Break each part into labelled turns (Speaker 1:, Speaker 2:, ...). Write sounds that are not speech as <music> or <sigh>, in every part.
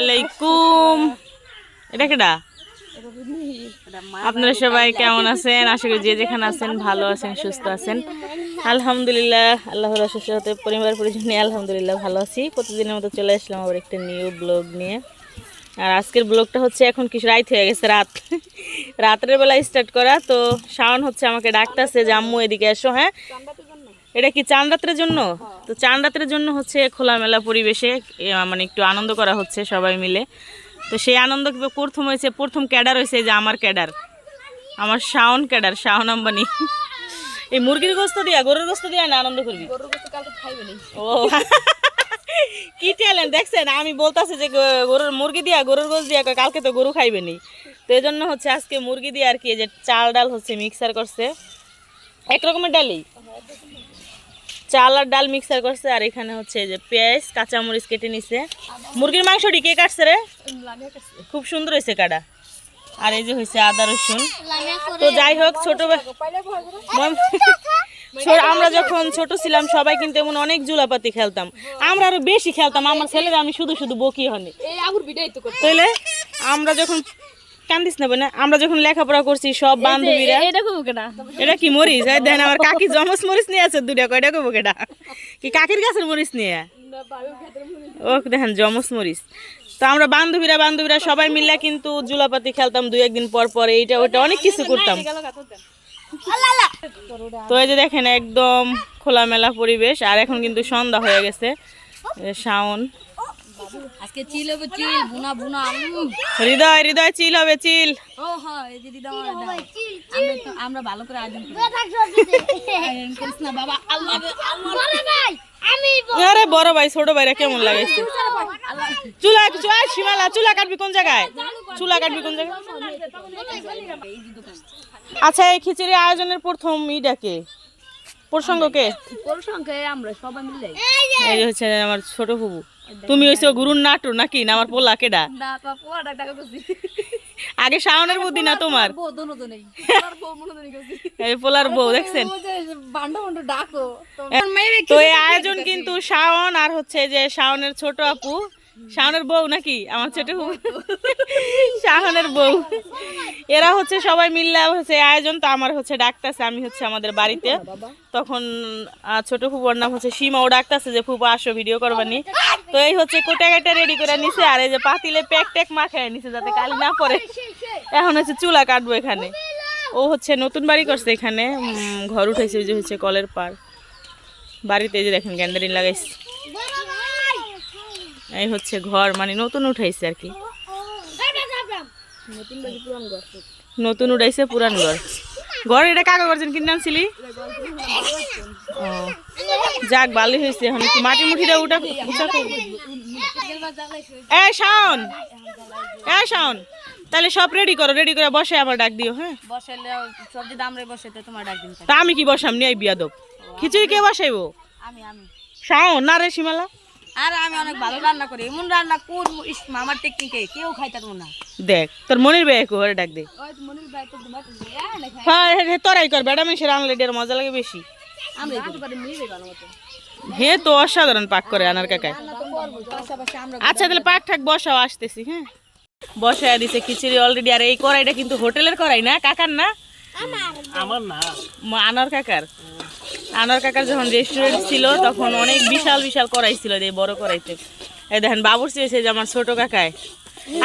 Speaker 1: আলাইকুম। এটা কেডা? আপনারা সবাই কেমন আছেন? আশা করি যে যেখানে আছেন ভালো আছেন, সুস্থ আছেন। আলহামদুলিল্লাহ, আল্লাহর সুস্থ সাথে পরিবার, পরিজন নিয়ে আলহামদুলিল্লাহ ভালো আছি। প্রতিদিনের মতো চলে আসলাম আবার একটা নিউ ব্লগ নিয়ে। আর আজকের ব্লগটা হচ্ছে এখন কিছু রাত হয়ে গেছে, রাত। রাতের বেলা স্টার্ট করা, তো শাওন হচ্ছে আমাকে ডাকতেছে যে, আম্মু, এদিকে এসো হ্যাঁ? এটা কি চান রাত্রের জন্য? তো চান রাত্রের জন্য হচ্ছে খোলামেলা পরিবেশে মানে একটু আনন্দ করা হচ্ছে সবাই মিলে। তো সেই আনন্দ প্রথম হয়েছে প্রথম ক্যাডার হয়েছে যে আমার ক্যাডার। আমার শাওন ক্যাডার শাওন আম্বানি। এই মুরগির গোস্ত দিয়া গরুর গোস্ত দিয়া না আনন্দ করবি? ও। <laughs> কি ট্যালেন্ট দেখছেন? আমি বলতাছি যে গরুর মুরগি দিয়া গরুর গোস্ত দিয়া কালকে তো গরু খাইবে নি। তো এই জন্য হচ্ছে আজকে মুরগি দিয়ে আর কি এই যে চাল ডাল হচ্ছে মিক্সার করছে। এক রকমের ডালই? চাল আর ডাল মিক্সার করছে আর এখানে হচ্ছে যে পেঁয়াজ কাঁচামরিচ কেটে নিছে। মুরগির মাংসটি কে কাটছে রে। খুব সুন্দর হয়েছে কাটা। আর এই যে হয়েছে আদা রসুন। তো যাই হোক ছোট আমরা যখন ছোট ছিলাম সবাই কিন্তু এমন অনেক জুলাপাতি খেলতাম। আমরা আরও বেশি খেলতাম। আমার ছেলেরা আমি শুধু শুধু বকি হনি তাইলে আমরা যখন কান্দিস না বোন আমরা যখন লেখাপড়া করছি সব বান্ধবীরা
Speaker 2: এটা খুব কেনা
Speaker 1: এটা কি মরিচ? দেখেন আমার কাকি জমস মরিচ নিয়ে আছে দুটা কয়টা কইব কেটা কি কাকির গাছের মরিচ নিয়ে? ও দেখেন জমস মরিচ। তো আমরা বান্ধবীরা বান্ধবীরা সবাই মিলে কিন্তু জুলাপাতি খেলতাম দুই একদিন পর পর এইটা ওটা অনেক কিছু করতাম। তো এই যে দেখেন একদম খোলামেলা পরিবেশ আর এখন কিন্তু সন্ধ্যা হয়ে গেছে শাওন।
Speaker 2: আজকে চিল হবে চিল বুনা বুনা
Speaker 1: হৃদয় হৃদয় চিল হবে চিল।
Speaker 2: ও হয় এই যে দিদা আমরা তো আমরা ভালো করে করিস না বাবা আল্লাহ
Speaker 1: আরে বড় ভাই ছোট ভাইরা কেমন লাগাইছে চুলা চুলা সীমালা চুলা কাটবি কোন জায়গায়? চুলা কাটবি কোন জায়গায়? আচ্ছা এই খিচুড়ি আয়োজনের প্রথম ইডাকে? প্রসঙ্গকে?
Speaker 2: ওর সঙ্গে আমরা সবাই মিলে।
Speaker 1: এই হচ্ছে আমার ছোট ফুবু। তুমি হইছো গুরুর নাটু নাকি? না আমার পোলা কেডা? আগে শাওনের বুদ্ধি না তোমার? পোলার বউ দেখছেন?
Speaker 2: তো
Speaker 1: এই আয়োজন কিন্তু শাওন আর হচ্ছে যে শাওনের ছোট আপু। শাওনের বউ নাকি? আমার ছোট বউ। শাওনের বউ। এরা হচ্ছে সবাই মিললে হচ্ছে আয়োজন তো আমার হচ্ছে ডাকতেছে, আমি হচ্ছে আমাদের বাড়িতে। তখন ছোট ফুপুর নাম হচ্ছে সীমাও ডাকতেছে যে, ফুপা, আসো ভিডিও করবানি তো এই হচ্ছে কোটা কাটা রেডি করে নিছে আর এই যে পাতিলে প্যাক ট্যাক মাখায় নিছে যাতে কালি না পড়ে। এখন হচ্ছে চুলা কাটবো এখানে। ও হচ্ছে নতুন বাড়ি করছে এখানে। ঘর উঠেছে যে হচ্ছে কলের পার বাড়িতে যে দেখেন গ্যান্ডারিন লাগাইছে। এই হচ্ছে ঘর মানে নতুন উঠাইছে আর কি। নতুন উঠাইছে পুরান ঘর। ঘর এটা কাকা করছেন কিনে আনছিলি ও। যাক ভালোই হয়েছে এখন একটু মাটি মুঠিটা উঠা উঠা এই শাওন এই শাওন তাহলে সব রেডি করো রেডি করে বসে আবার ডাক দিও হ্যাঁ?
Speaker 2: বসাইলে সবজি দাম রে বসে তো তোমার ডাক দিন।
Speaker 1: তা আমি কি বসাম নিয়ে বিয়াদব। খিচুড়ি কে বসাইবো?
Speaker 2: আমি আমি।
Speaker 1: শাওন না রে সীমালা।
Speaker 2: আর আমি অনেক ভালো রান্না করি। এমন রান্না কোন ইস আমার টেকনিকে কেউ খাইতে পারব না।
Speaker 1: দেখ তোর মনির ভাই ওরে ডাক দে।
Speaker 2: ওই মনির ভাই তো
Speaker 1: হ্যাঁ তোরাই কর বেটা মিশে রান্নলে এটার মজা লাগে বেশি।
Speaker 2: আমরা
Speaker 1: হে তো অসাধারণ পাক করে আনার কাকায়।
Speaker 2: রান্না করব
Speaker 1: আচ্ছা তাহলে পাক ঠাক বসাও আসতেছি হ্যাঁ। বসায় দিছে খিচুড়ি অলরেডি আর এই কড়াইটা কিন্তু হোটেলের কড়াই না কাকার না?
Speaker 3: আমার না।
Speaker 1: আনার কাকার? আনার কাকার যখন রেস্টুরেন্ট ছিল তখন অনেক বিশাল বিশাল কড়াই ছিল এই বড় কড়াইতে। এই দেখেন বাবুর চেয়েছে যে আমার ছোট কাকায়।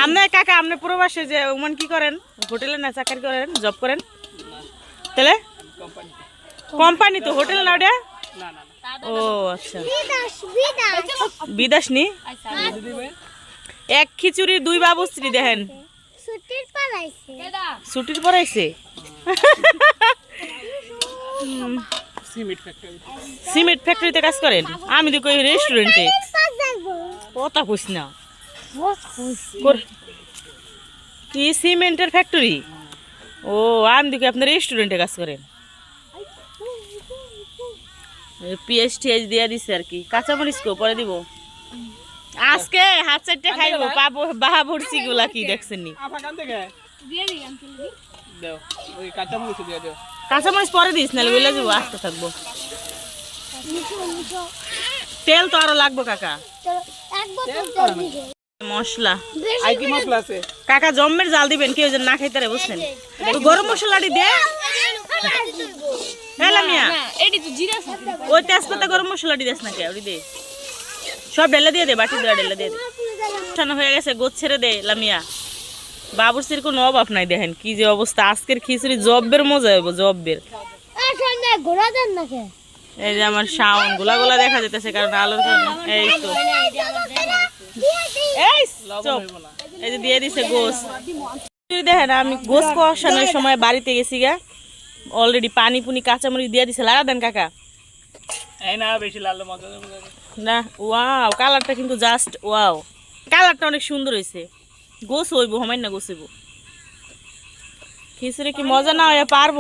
Speaker 1: আপনার কাকা আপনার প্রবাসে যে ওমান কি করেন? হোটেলে না চাকরি করেন? জব করেন? তাহলে? কোম্পানি তো হোটেল না ওটা? ও আচ্ছা। বিদাস নি? এক খিচুড়ির দুই বাবুশ্রী দেখেন। ছুটির পর আইছে।
Speaker 3: সিমেন্ট
Speaker 1: ফ্যাক্টরিতে। কাজ করেন? আমি তো কই রেস্টুরেন্টে কথা কইস না। কি সিমেন্টের ফ্যাক্টরি? ও আমি দেখি আপনার রেস্টুরেন্টে কাজ করেন। পিএস টিএস দিয়ে দিছে আর কি। কাঁচামরিচ কো পরে দিব। আজকে হাত চারটে খাইবো পাবো বাহা ভরছি গুলা কি দেখছেন নি
Speaker 3: আফা কান থেকে দেও ওই কাঁচা মরিচ দিয়ে দেও।
Speaker 1: কাঁচামরিচ পরে দিস নাহলে বলে যাব আসতে থাকব। তেল তো আরও লাগবো কাকা। মশলা।
Speaker 3: আর কি মশলা আছে?
Speaker 1: কাকা জম্মের জাল দিবেন কেউ যেন না খাইতে বুঝছেন গরম মশলাটি দে। হ্যাঁ লামিয়া।
Speaker 2: এটি তো জিরা
Speaker 1: ওই তেজপাতা গরম মশলাটি দেস না কে দে। সব ডেলা দিয়ে দে বাটি দিয়ে ডেলা দিয়ে দে। হয়ে গেছে গোছ ছেড়ে দে লামিয়া। বাবুর্চির কোনো অভাব নাই দেখেন কি যে অবস্থা। আজকের খিচুড়ি জব্বের মজা হইব জব্বের। এই যে আমার শাওন গোলা গোলা দেখা যেতেছে কারণ আলোর এই তো। এই চুপ। এই যে দিয়ে দিছে গোস। খিচুড়ি দেখেন আমি গোস কষানোর সময় বাড়িতে গেছি গা। অলরেডি পানি পুনি কাঁচামরিচ দিয়ে দিছে। লাড়া দেন কাকা।
Speaker 3: এই না বেশি লাল মজা না।
Speaker 1: না ওয়াও কালারটা কিন্তু জাস্ট ওয়াও। কালারটা অনেক সুন্দর হয়েছে গোস হইব হমাই না গোস খিচুড়ি কি মজা না হয়ে, পারব?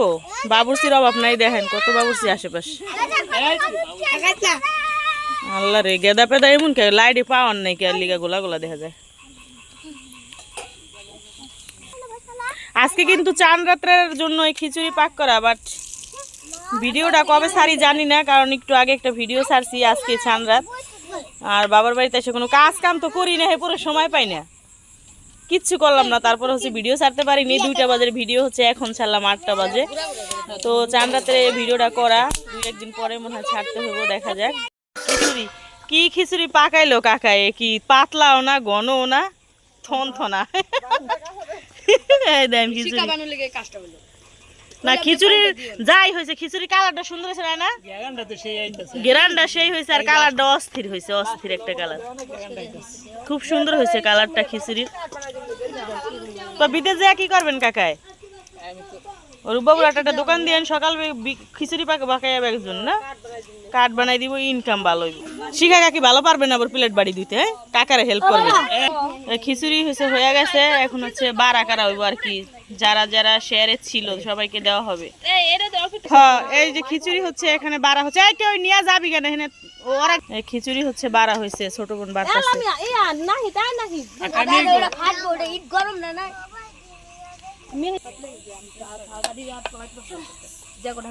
Speaker 1: বাবুর্চির অভাব নাই, দেখেন, কত বাবুর্চি আশেপাশে। আল্লাহ রে, গেদা পেদা এমন কে? লাইটে পাওয়ার নাই কে লিগা গোলা গোলা দেখা যায়। আজকে কিন্তু চান রাত্রের জন্য এই খিচুড়ি পাক করা বাট ভিডিওটা কবে সারি জানি না, কারণ একটু আগে একটা ভিডিও ছাড়ছি আজকে চান রাত। আর বাবার বাড়িতে এসে কোনো কাজ কাম তো করি না, হে, পুরো সময় পাই না। কিচ্ছু করলাম না। তারপর হচ্ছে ভিডিও ছাড়তে পারিনি। দুইটা বাজের ভিডিও হচ্ছে এখন ছাড়লাম আটটা বাজে। তো চান রাতে ভিডিওটা করা। দুই একদিন পরে মনে হয় ছাড়তে হব দেখা যাক। খিচুড়ি। কি খিচুড়ি পাকাইলো কাকায় কি পাতলাও না ঘনও না থন থনা দেন খিচুড়ি
Speaker 2: বানানোর লেগে কাজটা হলো
Speaker 1: না খিচুড়ির যাই হয়েছে খিচুড়ি কালারটা সুন্দর হয়েছে না, না? গেরানটা সেই হয়েছে আর কালারটা অস্থির হয়েছে অস্থির একটা কালার। খুব সুন্দর হয়েছে কালারটা খিচুড়ির। তো বিদেশ যা কি করবেন কাকায় রূপবাবুর একটা একটা দোকান দিয়ে সকাল খিচুড়ি পাকে বাকাই একজন না? কাঠ বানাই দিব ইনকাম ভালো হইব শিখা কাকি ভালো পারবেন আবার প্লেট বাড়ি দিতে হ্যাঁ কাকারে হেল্প করবে খিচুড়ি হয়েছে হয়ে গেছে এখন হচ্ছে বার আকারা হইব আর কি যারা যারা শেয়ারে ছিল সবাইকে দেওয়া হবে হ্যাঁ এই যে খিচুড়ি হচ্ছে এখানে বাড়া হচ্ছে এই কেউ নিয়ে যাবি কেন এখানে ওরা খিচুড়ি হচ্ছে বাড়া হয়েছে ছোট বোন
Speaker 4: গরম না না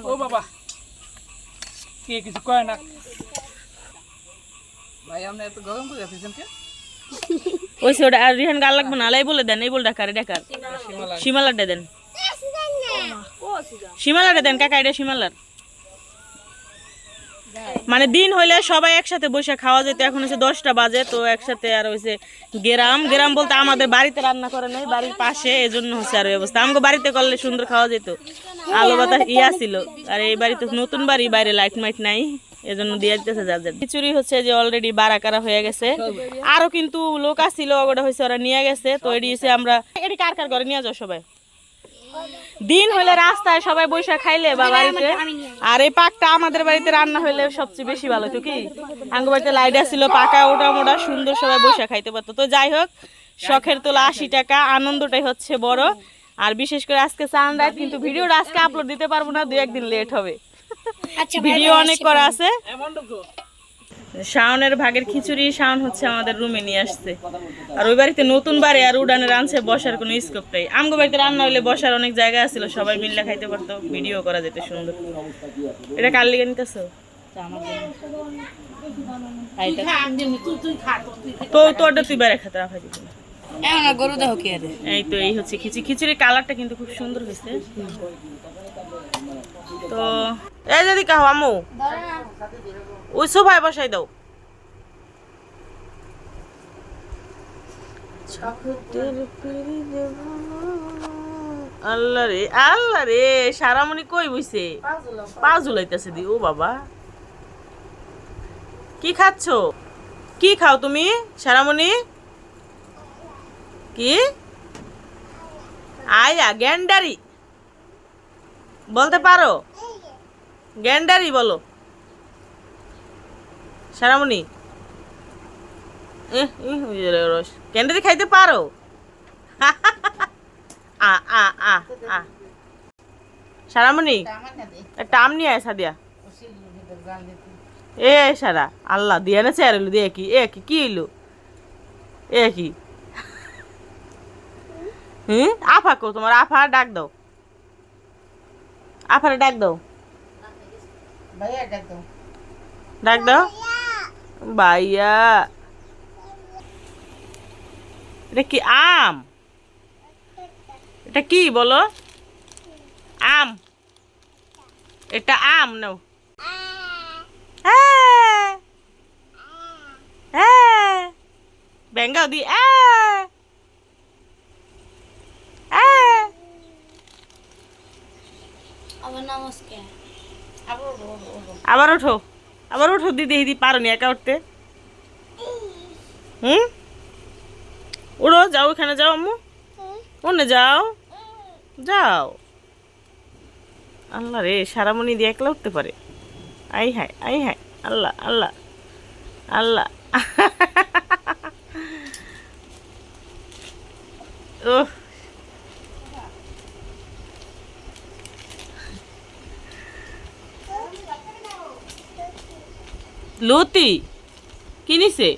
Speaker 3: ও বাবা কে কিছু কয় না? ভাই আপনি এত গরম করে দিয়েছেন কে
Speaker 1: ওই ওটা আর রিহান গাল লাগবে না আলাই বলে দেন এই বল ডাকার ডাকার। সীমালাটা দেন। সীমালাটা দেন কাকা এটা সীমালার। মানে দিন হইলে সবাই একসাথে বসে খাওয়া যেত, এখন হচ্ছে দশটা বাজে, তো একসাথে আর হয়েছে গ্রাম গ্রাম বলতে আমাদের বাড়িতে রান্না করে নাই, বাড়ির পাশে, এজন্য হচ্ছে আর ব্যবস্থা আমাকে বাড়িতে করলে সুন্দর খাওয়া যেত। আলো বাতাস ইয়া ছিল। আর এই বাড়িতে নতুন বাড়ি, বাইরে লাইট মাইট নাই, এজন্য দিয়ে দিতেছে যার খিচুড়ি হচ্ছে যে অলরেডি বারাকারা হয়ে গেছে। আরও কিন্তু লোক আসছিল ওটা হয়েছে ওরা নিয়ে গেছে, তো এটি হচ্ছে আমরা এটি কার কার করে নিয়ে যাও সবাই? দিন হলে রাস্তায় সবাই বৈশাখ খাইলে বা বাড়িতে। আর এই পাকটা আমাদের বাড়িতে রান্না হইলে সবচেয়ে বেশি ভালো তো কি? আঙ্গ বাড়িতে লাইট আসছিল পাকা ওটা মোটা সুন্দর সবাই বৈশাখ খাইতে পারতো। তো যাই হোক শখের তোলা আশি টাকা আনন্দটাই হচ্ছে বড়। আর বিশেষ করে আজকে রাত কিন্তু ভিডিওটা আজকে আপলোড দিতে পারব না দু একদিন লেট হবে ভিডিও অনেক করা আছে। শাওনের ভাগের খিচুড়ি শাওন হচ্ছে আমাদের রুমে নিয়ে আসছে। আর ওই বাড়িতে নতুন বাড়ি আর উডানে রাঁধছে বসার কোনো স্কোপ নেই। আমগো বাড়িতে রান্না হলে বসার অনেক জায়গা আছিল সবাই মিললে খাইতে পারতো ভিডিও করা যেত সুন্দর। এটা কার লিগে নিতেছ? তো তোরটা তুই বাইরে খাতে রাখা দিবি
Speaker 2: এখন গরু আরে।
Speaker 1: এই তো, এই হচ্ছে খিচুড়ি। খিচুড়ির কালারটা কিন্তু খুব সুন্দর হয়েছে। তো, এই যদি আমু ওই সোফায় বসাই দাও। আল্লাহ রে আল্লাহ রে, সারামণি কই বইছে? পা ঝুলাইতেছে দি, ও বাবা। কি খাচ্ছ? কি খাও তুমি, সারামণি? কি? আয়া গ্যান্ডারি। বলতে পারো? গ্যান্ডারি বলো। সারামণি। রস। গ্যান্ডারি খাইতে পারো? আ আ সারামণি আম নিয়ে আয় সাদিয়া। এ, সারা। আল্লাহ, দিয়া না চেয়ার এলো দিয়ে কি? এ, কি কি এ, কি? হুম? আফা কো তোমার আফা ডাক দাও। আফারে ডাক দাও। ডাক দাও। ভাইয়া। এটা কি আম? এটা কি বলো? আম। এটা আম নাও। হ্যাঁ। হ্যাঁ। ব্যাঙ্গাও দি হ্যাঁ হ্যাঁ
Speaker 4: আমার নমস্কার
Speaker 1: আবার ওঠো আবার ওঠো দিদি দিদি পারো নি একা উঠতে। হুম? উড়ো যাও এখানে যাও আম্মু। ওনে যাও। যাও। আল্লাহ রে সারামণি দিয়ে একলা উঠতে পারে। আই হায় আই হায় আল্লাহ আল্লাহ আল্লাহ। <laughs> ও লতি কি নিছে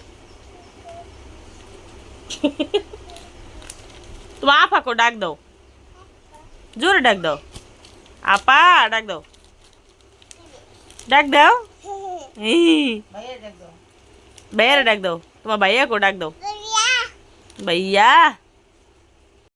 Speaker 1: তোমার আপাকে ডাক দাও। জোরে ডাক দাও। আপা ডাক দাও। ডাক দাও। ভাইয়ারে ডাক দাও। তোমার ভাইয়াকো ডাক দাও। ভাইয়া।